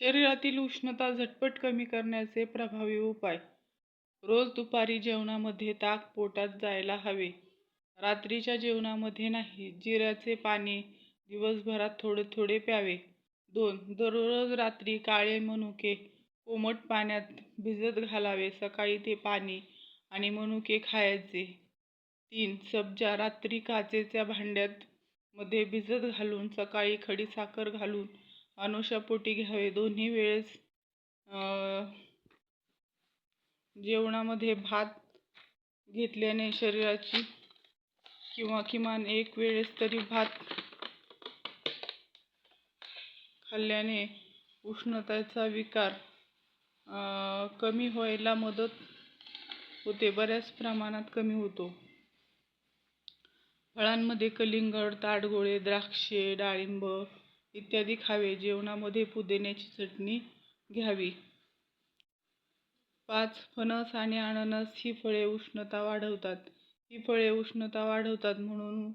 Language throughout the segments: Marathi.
शरीरातील उष्णता झटपट कमी करण्याचे प्रभावी उपाय. रोज दुपारी जेवणामध्ये ताक पोटात जायला हवे. रात्रीच्या जेवणामध्ये नाही जिऱ्याचे पाणी दिवसभरात थोडे थोडे प्यावे. दोन दररोज रात्री काळे मनुके कोमट पाण्यात भिजत घालावे सकाळी ते पाणी आणि मनुके खायचे. तीन सब्जा रात्री काचेच्या भांड्यात मध्ये भिजत घालून सकाळी खडीसाखर घालून अनुशापोटी घ्यावे. दोन्ही वेळेस जेवणामध्ये भात घेतल्याने शरीराची किंवा किमान एक वेळेस तरी भात खाल्ल्याने उष्णतेचा विकार कमी व्हायला मदत होते. बऱ्याच प्रमाणात कमी होतो. फळांमध्ये कलिंगड ताडगोळे द्राक्षे डाळिंब इत्यादी खावे. जेवणामध्ये पुदिन्याची चटणी घ्यावी. पाच फणस आणि अननस ही फळे उष्णता वाढवतात. ही फळे उष्णता वाढवतात म्हणून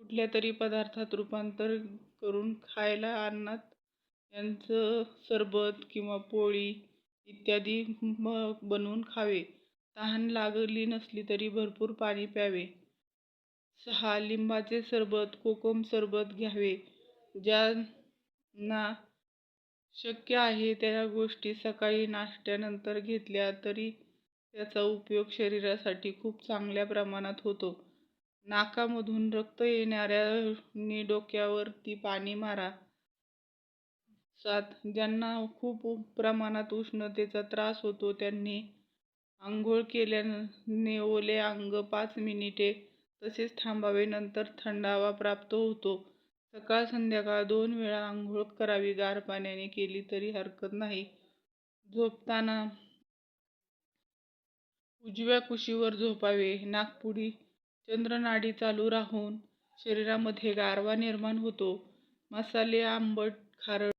कुठल्या तरी पदार्थात रूपांतर करून खायला अन्नात यांचं सरबत किंवा पोळी इत्यादी बनवून खावे. तहान लागली नसली तरी भरपूर पाणी प्यावे. सहा लिंबाचे सरबत कोकम सरबत घ्यावे. ज्यांना शक्य आहे त्या गोष्टी सकाळी नाश्त्यानंतर घेतल्या तरी त्याचा उपयोग शरीरासाठी खूप चांगल्या प्रमाणात होतो. नाकामधून रक्त येणाऱ्यांनी डोक्यावरती पाणी मारा. सात ज्यांना खूप प्रमाणात उष्णतेचा त्रास होतो त्यांनी आंघोळ केल्याने ओले अंग पाच मिनिटे तसेच थांबावे नंतर थंडावा प्राप्त होतो. सकाळ संध्याकाळ दोन वेळा आंघोळ करावी गार पाण्याने केली तरी हरकत नाही. झोपताना उजव्या कुशीवर झोपावे नागपुडी चंद्रनाडी चालू राहून शरीरामध्ये गारवा निर्माण होतो. मसाले आंबट खारट